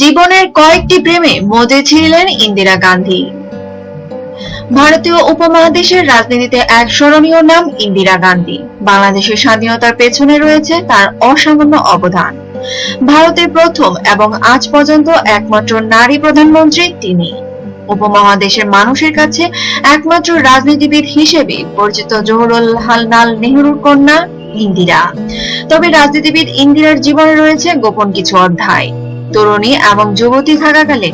জীবনের কয়েকটি প্রেমে মজে ছিলেন ইন্দিরা গান্ধী। ভারতীয় উপমহাদেশের রাজনীতিতে এক স্মরণীয় নাম ইন্দিরা গান্ধী। বাংলাদেশের স্বাধীনতার পেছনে রয়েছে তার অসামান্য অবদান। ভারতের প্রথম এবং আজ পর্যন্ত একমাত্র নারী প্রধানমন্ত্রী তিনি। উপমহাদেশের মানুষের কাছে একমাত্র রাজনীতিবিদ হিসেবে পরিচিত জওহরলাল নেহরুর কন্যা ইন্দিরা। তবে রাজনীতিবিদ ইন্দিরার জীবনে রয়েছে গোপন কিছু অধ্যায়। তরুণী এবং যুবতী থাকাকালে,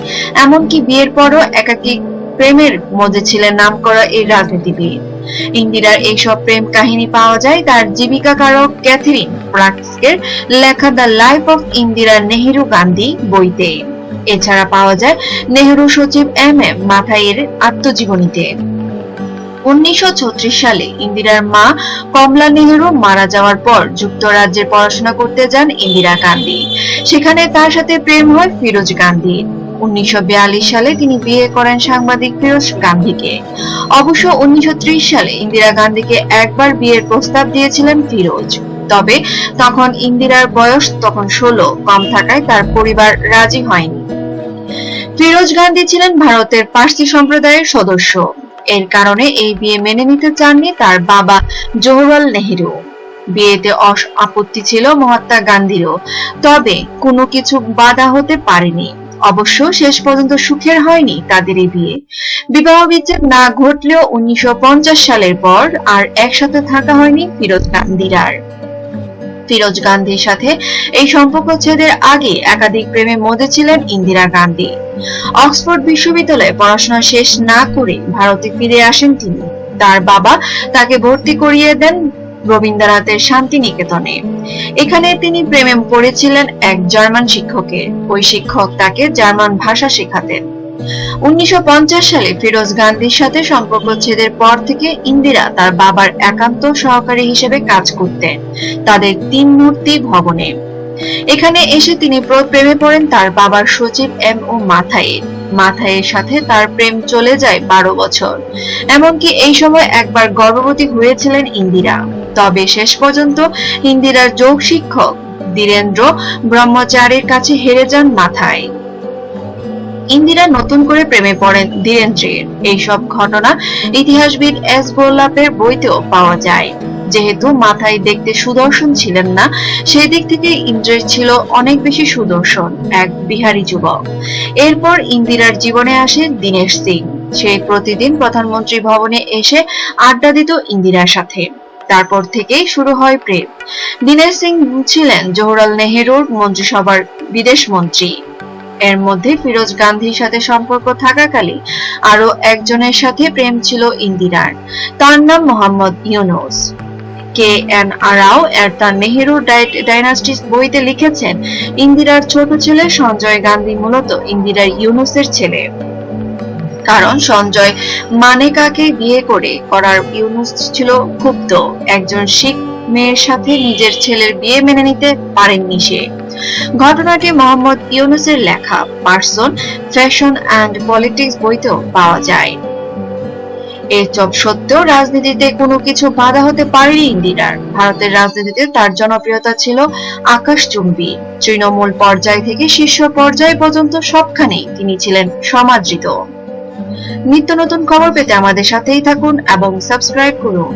এমনকি বিয়ের পরও একাকী প্রেমের মধ্যে ছিলেন নামকরা এই রাজনীতিবিদ। ইন্দিরার এইসব প্রেম কাহিনী পাওয়া যায় তার জীবিকা কারক ক্যাথরিন প্রাক্সকের লেখা the life of Indira Nehru Gandhi বইতে। এছাড়া পাওয়া যায় নেহেরু সচিব এম এম মাথাইয়ের আত্মজীবনীতে। উনিশশো ছত্রিশ সালে ইন্দিরার মা কমলা নেহেরু মারা যাওয়ার পর যুক্তরাজ্যে পড়াশোনা করতে যান ইন্দিরা গান্ধী। সেখানে তার সাথে প্রেম হয় ফিরোজ গান্ধী। উনিশশো সালে তিনি বিয়ে করেন সাংবাদিক ফিরোজ গান্ধীকে। অবশ্য উনিশশো সালে ইন্দিরা গান্ধীকে একবার বিয়ের প্রস্তাব দিয়েছিলেন ফিরোজ। তবে তখন ইন্দিরার বয়স তখন ষোলো, কম থাকায় তার পরিবার রাজি হয়নি। ফিরোজ গান্ধী ছিলেন ভারতের পার্সি সম্প্রদায়ের সদস্য। এর কারণে এই বিয়ে মেনে নিতে চাননি তার বাবা জওহরলাল নেহেরু। বিয়েতে অস- আপত্তি ছিল মহাত্মা গান্ধীরও। তবে কোনো কিছু বাধা হতে পারেনি। অবশ্য শেষ পর্যন্ত সুখের হয়নি তাদের এই বিয়ে। বিবাহ বিচ্ছেদ না ঘটলেও উনিশশো পঞ্চাশ সালের পর আর একসাথে থাকা হয়নি ফিরোজ গান্ধীর আর ফিরোজ গান্ধীর সাথে এই সম্পর্ক ছেদের আগে একাধিক প্রেমে মধ্যে ছিলেন ইন্দিরা গান্ধী। অক্সফোর্ড বিশ্ববিদ্যালয়ে পড়াশোনা শেষ না করে ভারতে ফিরে আসেন তিনি। তার বাবা তাকে ভর্তি করিয়ে দেন রবীন্দ্রনাথের শান্তিনিকেতনে। এখানে তিনি প্রেমে পড়েছিলেন এক জার্মান শিক্ষকের। ওই শিক্ষক তাকে জার্মান ভাষা শেখাতেন। উনিশশো পঞ্চাশ সালে ফিরোজ গান্ধীর সাথে সম্পর্ক ছেদের পর থেকে ইন্দিরা তার বাবার একান্ত সহকারী হিসেবে কাজ করতেন, তাদের তিন মূর্তি ভবনে। এখানে এসে তিনি প্রেমে পড়েন তার বাবার সচিব এম ও মাথায়ের মাথায়ের সাথে তার প্রেম চলে যায় বারো বছর। এমনকি এই সময় একবার গর্ভবতী হয়েছিলেন ইন্দিরা। তবে শেষ পর্যন্ত ইন্দিরার যোগ শিক্ষক ধীরেন্দ্র ব্রহ্মচারীর কাছে হেরে যান মাথায়। ইন্দিরা নতুন করে প্রেমে পড়েন ধীরেন্দ্রের এইসব ঘটনা ইতিহাসবিদ এস বোল্লাপের বইতেও পাওয়া যায়। যেহেতু মাথায় দেখতে সুদর্শন ছিলেন না, সেই দিক থেকে ইন্দ্রের ছিল অনেক বেশি সুদর্শন, এক বিহারী যুবক। এরপর ইন্দিরার জীবনে আসে দীনেশ সিং। সে প্রতিদিন প্রধানমন্ত্রী ভবনে এসে আড্ডা দিত ইন্দিরার সাথে। তারপর থেকেই শুরু হয় প্রেম। দীনেশ সিং ছিলেন জওহরলাল নেহেরুর মন্ত্রিসভার বিদেশ মন্ত্রী। এর মধ্যে ফিরোজ গান্ধীর সাথে সম্পর্ক থাকাকালে আরও একজনের সাথে প্রেম ছিল ইন্দিরার। তার নাম মোহাম্মদ ইউনুস। কে এন আরাও এর তার নেহেরু ডাইনাস্টিস বইতে লিখেছেন, ইন্দিরার ছোট ছেলে সঞ্জয় গান্ধী মূলত ইন্দিরার ইউনুসের ছেলে। কারণ সঞ্জয় মানেকাকে বিয়ে করে করার ইউনুস ছিল ক্ষুব্ধ। একজন শিখ মেয়ের সাথে নিজের ছেলের বিয়ে মেনে নিতে পারেননি সে। ঘটনাটি মোহাম্মদ ইউনুসের লেখা, পার্সন, ফ্যাশন অ্যান্ড পলিটিক্স বইতেও পাওয়া যায়। এসব সত্ত্বেও রাজনীতিতে কোনো কিছু বাধা হতে পারেনি ইন্দিরার। ভারতের রাজনীতিতে তার জনপ্রিয়তা ছিল আকাশচুম্বী। তৃণমূল পর্যায় থেকে শীর্ষ পর্যায় পর্যন্ত সবখানেই তিনি ছিলেন সমাদৃত। নিত্য নতুন খবর পেতে আমাদের সাথেই থাকুন এবং সাবস্ক্রাইব করুন।